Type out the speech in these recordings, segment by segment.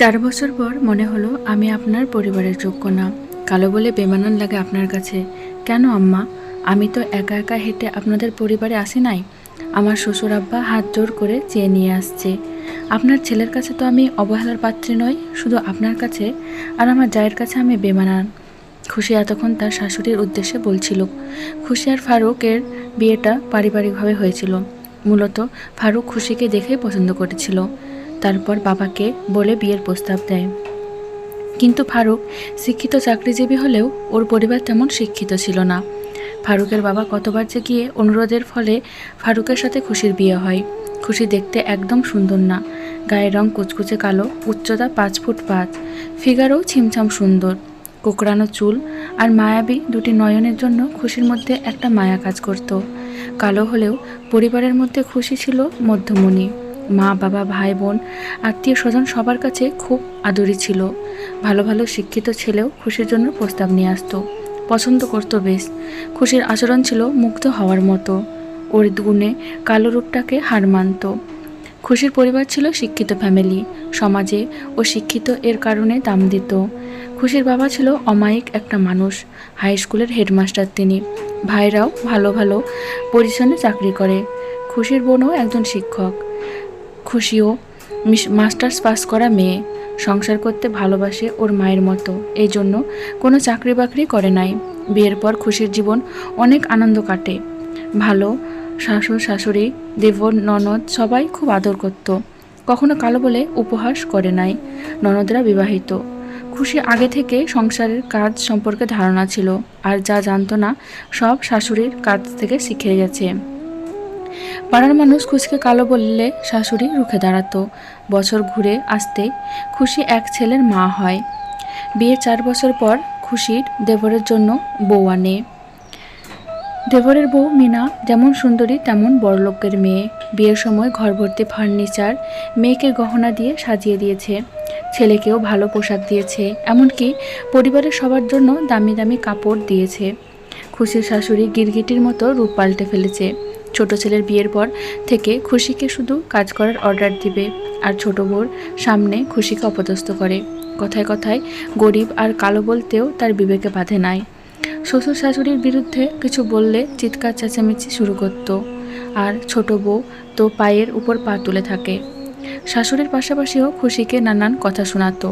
চার বছর পর মনে হলো আমি আপনার পরিবারের যোগ্য না। কালো বলে বেমানান লাগে আপনার কাছে। কেন আম্মা? আমি তো একা একা হেঁটে আপনাদের পরিবারে আসি নাই। আমার শ্বশুর আব্বা হাত জোর করে চেয়ে নিয়ে আসছে। আপনার ছেলের কাছে তো আমি অবহেলার পাত্রী নই, শুধু আপনার কাছে। আর আমার জায়ের কাছে আমি বেমানান। খুশি এতক্ষণ তার শাশুড়ির উদ্দেশ্যে বলছিল, খুশি আর ফারুকের বিয়েটা পারিবারিকভাবে হয়েছিল। মূলত ফারুক খুশিকে দেখেই পছন্দ করেছিল। তারপর বাবাকে বলে বিয়ের প্রস্তাব দেয়। কিন্তু ফারুক শিক্ষিত চাকরিজীবী হলেও ওর পরিবার তেমন শিক্ষিত ছিল না। ফারুকের বাবা কতবার যে গিয়ে অনুরোধের ফলে ফারুকের সাথে খুশির বিয়ে হয়, খুশি দেখতে একদম সুন্দর না। গায়ের রং কুচকুচে কালো, উচ্চতা পাঁচ ফুট পাঁচ, ফিগারও ছিমছাম সুন্দর। কোকড়ানো চুল আর মায়াবী দুটি নয়নের জন্য খুশির মধ্যে একটা মায়া কাজ করত। কালো হলেও পরিবারের মধ্যে খুশি ছিল মধ্যমণি। মা, বাবা, ভাই, বোন, আত্মীয় স্বজন সবার কাছে খুব আদরি ছিল। ভালো ভালো শিক্ষিত ছেলেও খুশির জন্য প্রস্তাব নিয়ে আসতো। পছন্দ করতো বেশ। খুশির আচরণ ছিল মুগ্ধ হওয়ার মতো। ওর গুণে কালো রূপটাকে হার মানত। খুশির পরিবার ছিল শিক্ষিত ফ্যামিলি। সমাজে ও শিক্ষিত এর কারণে দাম দিত। খুশির বাবা ছিল অমায়িক একটা মানুষ হাই স্কুলের হেডমাস্টার তিনি। ভাইরাও ভালো ভালো পজিশনে চাকরি করে। খুশির বোনও একজন শিক্ষক। খুশিও মিস- মাস্টার্স পাস করা মেয়ে, সংসার করতে ভালোবাসে ওর মায়ের মতো। এই জন্য কোনো চাকরি বাকরি করে নাই। বিয়ের পর খুশির জীবন অনেক আনন্দ কাটে। ভালো শাশুড়, শাশুড়ি দেবর ননদ সবাই খুব আদর করত। কখনো কালো বলে উপহাস করে নাই। ননদরা বিবাহিত। খুশি আগে থেকে সংসারের কাজ সম্পর্কে ধারণা ছিল। আর যা জানতো না সব শাশুড়ির কাছ থেকে শিখে গেছে। পাড়ার মানুষ খুশিকে কালো বললে শাশুড়ি রুখে দাঁড়াতো। বছর ঘুরে আসতে খুশি এক ছেলের মা হয়। বিয়ের চার বছর পর খুশির দেবরের জন্য বউ আনে। দেবরের বউ মিনা যেমন সুন্দরী, তেমন বড়লোকের মেয়ে। বিয়ের সময় ঘর ভর্তি ফার্নিচার মেয়েকে গহনা দিয়ে সাজিয়ে দিয়েছে। ছেলেকেও ভালো পোশাক দিয়েছে, এমনকি পরিবারের সবার জন্য দামি দামি কাপড় দিয়েছে। খুশির শাশুড়ি গিরগিটির মতো রূপ পাল্টে ফেলেছে। ছোট ছেলের বিয়ের পর থেকে খুশিকে শুধু কাজ করার অর্ডার দিবে আর ছোট বোর সামনে খুশিকে অপদস্থ করে। কথায় কথায় গরিব আর কালো বলতেও তার বিবেকে বাধে নাই। শ্বশুর শাশুড়ির বিরুদ্ধে কিছু বললে চিৎকার চেঁচামেচি শুরু করত। আর ছোট বউ তো পায়ের উপর পা তুলে থাকে। শাশুড়ির পাশাপাশিও খুশিকে নানান কথা শোনাতো,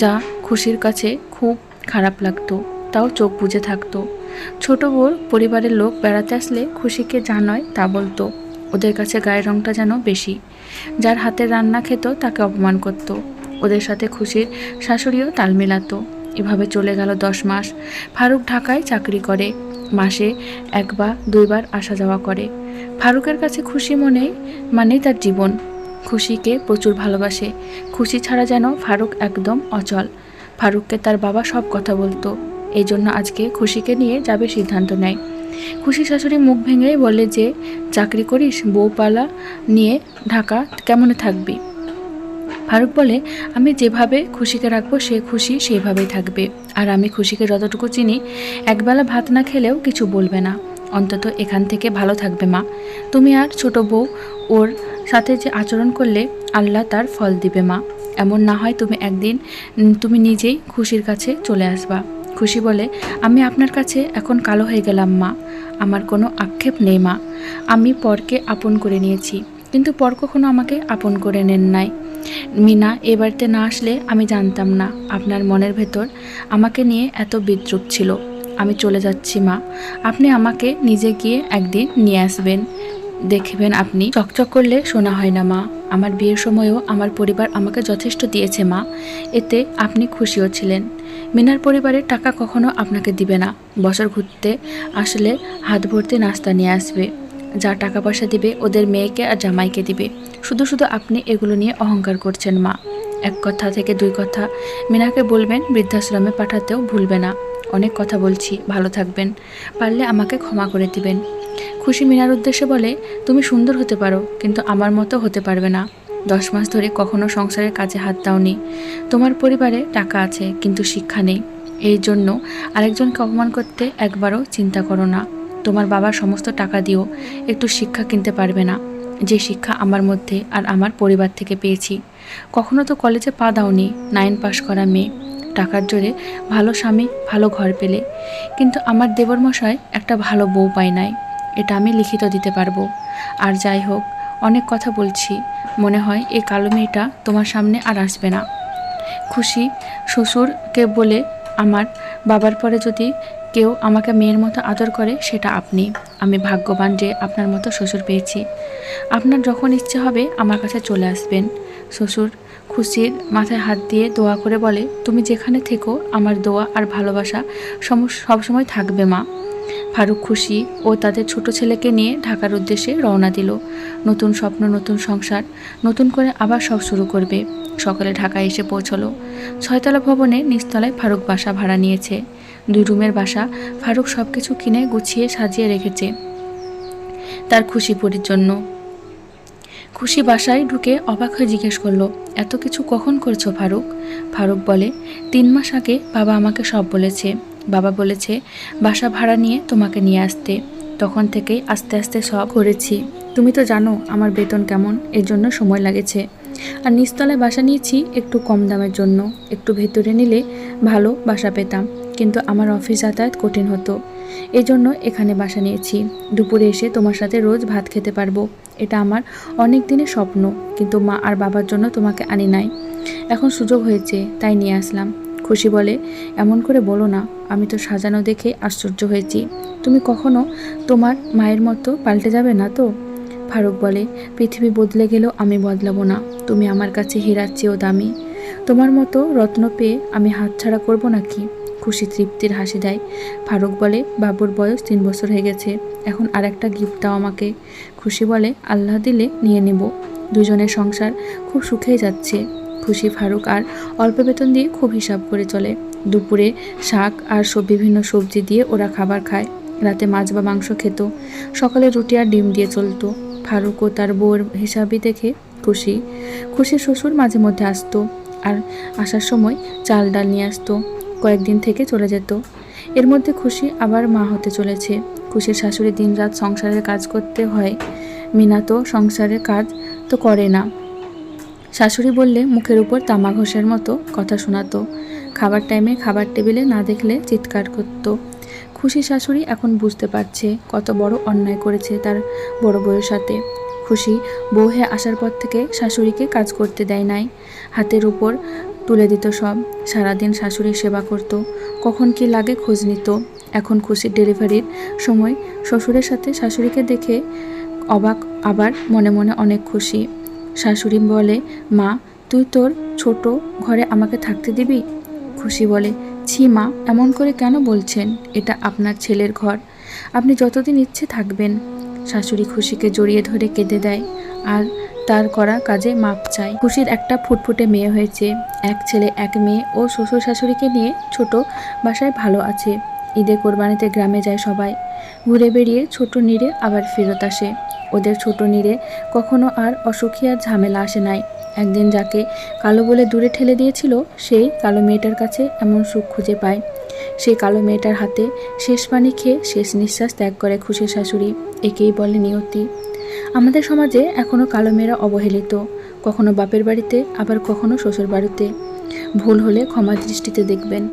যা খুশির কাছে খুব খারাপ লাগতো, তাও চোখ বুজে থাকতো। ছোট বোর পরিবারের লোক বেড়াতে আসলে খুশিকে যা নয় তা বলতো। ওদের কাছে গায়ের রংটা যেন বেশি। যার হাতের রান্না খেত তাকে অপমান করত। ওদের সাথে খুশির শাশুড়িও তাল মেলাতো। এভাবে চলে গেল দশ মাস। ফারুক ঢাকায় চাকরি করে। মাসে এক বা দুইবার আসা যাওয়া করে। ফারুকের কাছে খুশি মনে, মানেই তার জীবন। খুশিকে প্রচুর ভালোবাসে। খুশি ছাড়া যেন ফারুক একদম অচল। ফারুককে তার বাবা সব কথা বলতো। এই জন্য আজকে খুশিকে নিয়ে যাবে সিদ্ধান্ত নেয়। খুশি শাশুড়ি মুখ ভেঙে বলে যে, চাকরি করিস, বউপালা নিয়ে ঢাকা কেমন থাকবি? ফারুক বলে, আমি যেভাবে খুশিকে রাখব, সে খুশি সেইভাবেই থাকবে। আর আমি খুশিকে যতটুকু চিনি, একবেলা ভাত না খেলেও কিছু বলবে না। অন্তত এখান থেকে ভালো থাকবে মা। তুমি আর ছোট বউ ওর সাথে যে আচরণ করলে আল্লাহ তার ফল দিবে মা। এমন না হয় তুমি একদিন, তুমি নিজেই খুশির কাছে চলে আসবা। খুশি বলে, আমি আপনার কাছে এখন কালো হয়ে গেলাম, মা। আমার কোনো আক্ষেপ নেই, মা। আমি পরকে আপন করে নিয়েছি, কিন্তু পর কখনো আমাকে আপন করে নেন নাই। মিনা, এ বাড়িতে না আসলে আমি জানতাম না আপনার মনের ভেতর আমাকে নিয়ে এত বিদ্রুপ ছিল। আমি চলে যাচ্ছি, মা। আপনি আমাকে নিজে গিয়ে একদিন নিয়ে আসবেন। দেখবেন আপনি চকচক করলে শোনা হয় না, মা। আমার বিয়ের সময়ও আমার পরিবার আমাকে যথেষ্ট দিয়েছে, মা। এতে আপনি খুশিও ছিলেন। মিনার পরিবারে টাকা কখনো আপনাকে দিবে না। বছর ঘুরতে আসলে হাত ভর্তি নাস্তা নিয়ে আসবে। যা টাকা পয়সা দিবে ওদের মেয়েকে আর জামাইকে দিবে। শুধু শুধু আপনি এগুলো নিয়ে অহংকার করছেন, মা। এক কথা থেকে দুই কথা। মিনাকে বলবেন বৃদ্ধাশ্রমে পাঠাতেও ভুলবে না। অনেক কথা বলছি, ভালো থাকবেন। পারলে আমাকে ক্ষমা করে দিবেন। খুশি মিনার উদ্দেশ্যে বলে, তুমি সুন্দর হতে পারো, কিন্তু আমার মতো হতে পারবে না। দশ মাস ধরে কখনো সংসারের কাজে হাত দাওনি। তোমার পরিবারে টাকা আছে, কিন্তু শিক্ষা নেই। এই জন্য আরেকজনকে অপমান করতে একবারও চিন্তা করো না। তোমার বাবার সমস্ত টাকা দিও, একটু শিক্ষা কিনতে পারবে না। যে শিক্ষা আমার মধ্যে আর আমার পরিবার থেকে পেয়েছি। কখনো তো কলেজে পা দাওনি, নাইন পাশ করা মেয়ে। টাকার জোরে ভালো স্বামী, ভালো ঘর পেলে। কিন্তু আমার দেবরমশাই একটা ভালো বউ পায় নাই। এটা আমি লিখিত দিতে পারব। আর যাই হোক, অনেক কথা বলছি। মনে হয় এই কালো মেয়েটা তোমার সামনে আর আসবে না। খুশি শ্বশুরকে বলে আমার বাবার পরে যদি কেউ আমাকে মেয়ের মতো আদর করে, সেটা আপনি। আমি ভাগ্যবান যে আপনার মতো শ্বশুর পেয়েছি। আপনার যখন ইচ্ছে হবে আমার কাছে চলে আসবেন। শ্বশুর খুশির মাথায় হাত দিয়ে দোয়া করে বলে, তুমি যেখানে থেকো, আমার দোয়া আর ভালোবাসা সম- সবসময় থাকবে মা। ফারুক খুশি ও তাদের ছোট ছেলেকে নিয়ে ঢাকার উদ্দেশ্যে রওনা দিল। নতুন স্বপ্ন, নতুন সংসার, নতুন করে আবার সব শুরু করবে। সকালে ঢাকায় এসে পৌঁছলো। ছয়তলা ভবনে নিচতলায় ফারুক বাসা ভাড়া নিয়েছে। দুই রুমের বাসা ফারুক সব কিছু কিনে গুছিয়ে সাজিয়ে রেখেছে তার খুশি পরির জন্য। খুশি বাসায় ঢুকে অবাক হয়ে জিজ্ঞেস করল, এত কিছু কখন করছ ফারুক? ফারুক বলে, তিন মাস আগে বাবা আমাকে সব বলেছে। বাবা বলেছে, বাসা ভাড়া নিয়ে তোমাকে নিয়ে আসতে। তখন থেকেই আস্তে আস্তে সব করেছি। তুমি তো জানো আমার বেতন কেমন, এর জন্য সময় লাগেছে। আর নিচতলায় বাসা নিয়েছি একটু কম দামের জন্য। একটু ভেতরে নিলে ভালো বাসা পেতাম, কিন্তু আমার অফিস যাতায়াত কঠিন হতো। এই জন্য এখানে বাসা নিয়েছি। দুপুরে এসে তোমার সাথে রোজ ভাত খেতে পারব। এটা আমার অনেক দিনের স্বপ্ন, কিন্তু মা আর বাবার জন্য তোমাকে আনি নাই। এখন সুযোগ হয়েছে, তাই নিয়ে আসলাম। খুশি বলে, এমন করে বলো না, আমি তো সাজানো দেখে আশ্চর্য হয়েছি। তুমি কখনো তোমার মায়ের মতো পাল্টে যাবে না তো? ফারুক বলে, পৃথিবী বদলে গেলেও আমি বদলাবো না। তুমি আমার কাছে হীরার চেয়েও দামি। তোমার মতো রত্ন পেয়ে আমি হাতছাড়া করব নাকি? খুশি তৃপ্তির হাসি দেয়। ফারুক বলে, বাবুর বয়স তিন বছর হয়ে গেছে। এখন আর একটা গিফট দাও আমাকে। খুশি বলে, আল্লাহ দিলে নিয়ে নেব। দুজনের সংসার খুব সুখেই যাচ্ছে। খুশি ফারুক আর অল্প বেতন দিয়ে খুব হিসাব করে চলে। দুপুরে শাক আর সব বিভিন্ন সবজি দিয়ে ওরা খাবার খায়। রাতে মাছ বা মাংস খেত। সকালে রুটি আর ডিম দিয়ে চলতো। ফারুক ও তার বউয়ের হিসাবই দেখে খুশি। খুশির শ্বশুর মাঝে মধ্যে আসতো আর আসার সময় চাল ডাল নিয়ে আসতো। কয়েকদিন থেকে চলে যেত। এর মধ্যে খুশি আবার মা হতে চলেছে। খুশির শাশুড়ি দিনরাত সংসারের কাজ করতে হয়। মিনা তো সংসারের কাজ তো করে না। শাশুড়ি বললে, মুখের উপর তামা ঘষের মতো কথা শোনাতো। খাবার টাইমে খাবার টেবিলে না দেখলে চিৎকার করতো। খুশি শাশুড়ি এখন বুঝতে পারছে কত বড় অন্যায় করেছে তার বড় বউয়ের সাথে। খুশি বউ হয়ে আসার পর থেকে শাশুড়িকে কাজ করতে দেয় নাই। হাতের উপর তুলে দিত সব। সারাদিন শাশুড়ির সেবা করত। কখন কি লাগে খোঁজ নিত। এখন খুশির ডেলিভারির সময় শ্বশুরের সাথে শাশুড়িকে দেখে অবাক, আবার মনে মনে অনেক খুশি। শাশুড়ি বলে, মা, তুই তোর ছোট ঘরে আমাকে থাকতে দিবি? খুশি বলে, ছি মা, এমন করে কেন বলছেন? এটা আপনার ছেলের ঘর। আপনি যতদিন ইচ্ছে থাকবেন। শাশুড়ি খুশিকে জড়িয়ে ধরে কেঁদে দেয়, আর তার করা কাজে মাপ চায়। খুশির একটা ফুটফুটে মেয়ে হয়েছে। এক ছেলে, এক মেয়ে ও শ্বশুর শাশুড়িকে নিয়ে ছোট বাসায় ভালো আছে। ঈদে কোরবানিতে গ্রামে যায় সবাই। ঘুরে বেরিয়ে ছোট নীরে আবার ফেরত আসে। ওদের ছোট নীরে। কখনো আর অসুখী আর ঝামেলা আসে নাই। একদিন যাকে কালো বলে দূরে ঠেলে দিয়েছিল, সেই কালো মেয়েটার কাছে এমন সুখ খুঁজে পায়। সেই কালো মেয়েটার হাতে শেষ পানি খেয়ে শেষ নিঃশ্বাস ত্যাগ করে খুশির শাশুড়ি। একেই বলে নিয়তি। আমাদের সমাজে এখনও কালো মেয়েরা অবহেলিত। কখনো বাপের বাড়িতে, আবার কখনো শ্বশুর বাড়িতে ভুল হলে ক্ষমা দৃষ্টিতে দেখবেন।